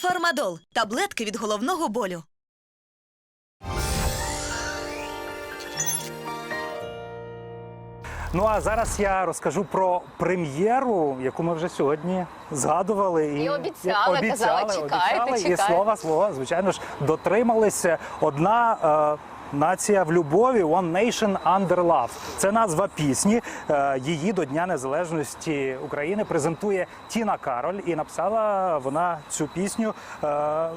Фармадол таблетки від головного болю. Ну а зараз я розкажу про прем'єру, яку ми вже сьогодні згадували І обіцяли, казали, чекайте, обіцяли, і слова слова звичайно ж, дотрималися. Одна. Е, Нація в любові One Nation Under Love. Це назва пісні. Е, Її до Дня Незалежності України презентує Тіна Кароль. І написала вона цю пісню. е,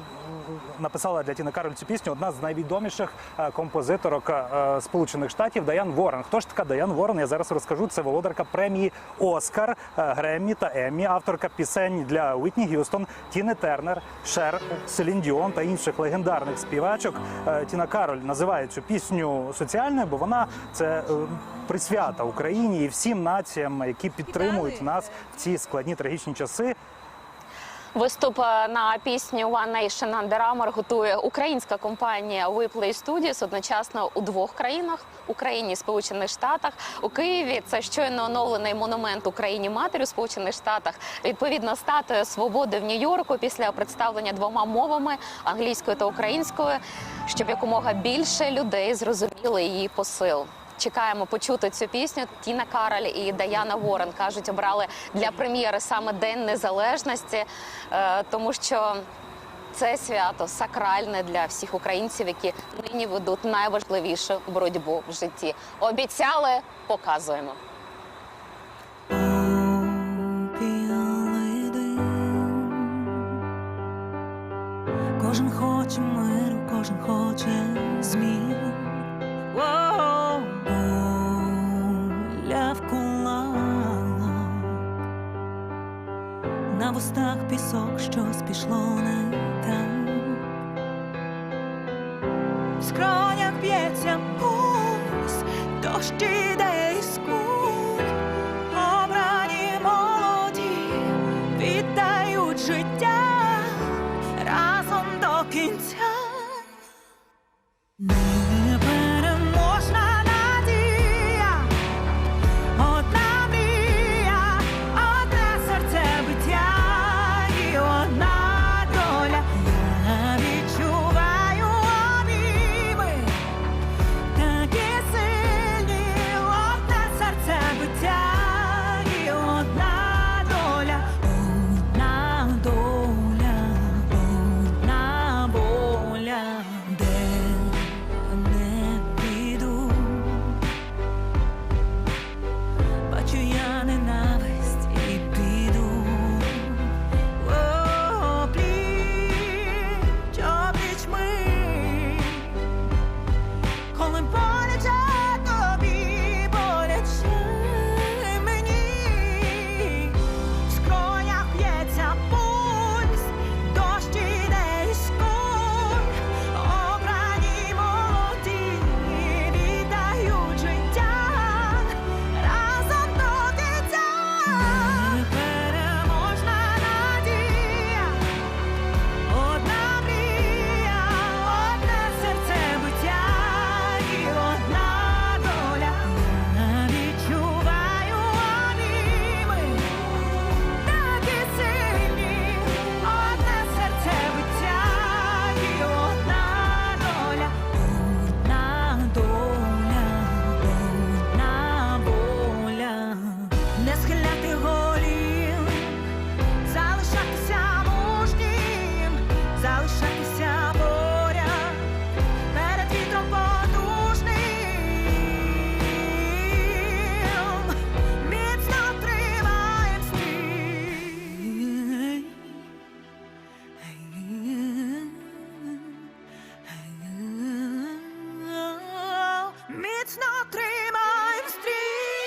Написала для Тіни Кароль цю пісню одна з найвідоміших е, композиторок Сполучених Штатів Даян Ворен. Хто ж така Даян Ворен? Я зараз розкажу. Це володарка премії Оскар, Греммі та Еммі, авторка пісень для Уітні Г'юстон, Тіни Тернер, Шер, Селін Діон та інших легендарних співачок. Тіна Кароль називає цю пісню соціальною, бо вона це е, присвята Україні і всім націям, які підтримують нас в ці складні трагічні часи. Виступ е, на пісню One Nation Under Armour готує українська компанія We Play Studios одночасно у двох країнах Україні і Сполучених Штатах. У Києві це щойно оновлений монумент Україні матері у Сполучених Штатах. Відповідно, статуя свободи в Нью-Йорку після представлення двома мовами англійською та українською, щоб якомога більше людей зрозуміли її посил. Чекаємо почути цю пісню. Тіна Кароль і Даяна Ворен кажуть, обрали для прем'єри саме День Незалежності, е, тому що це свято сакральне для всіх українців, які нині ведуть найважливішу боротьбу в житті. Обіцяли, показуємо. Кожен хоче миру, кожен хоче змін. На вустах пісок, щось пішло не так. В скронях б'ється пульс, дощ іде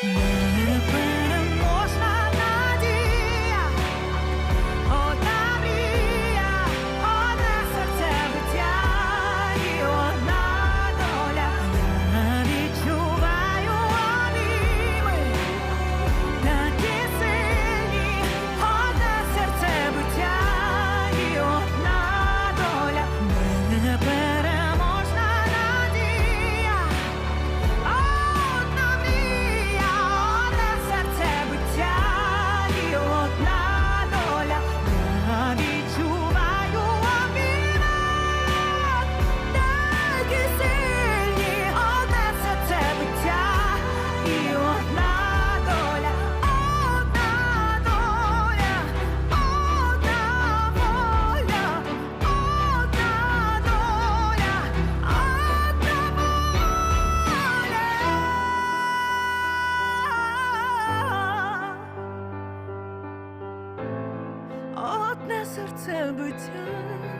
Yeah. серце биття.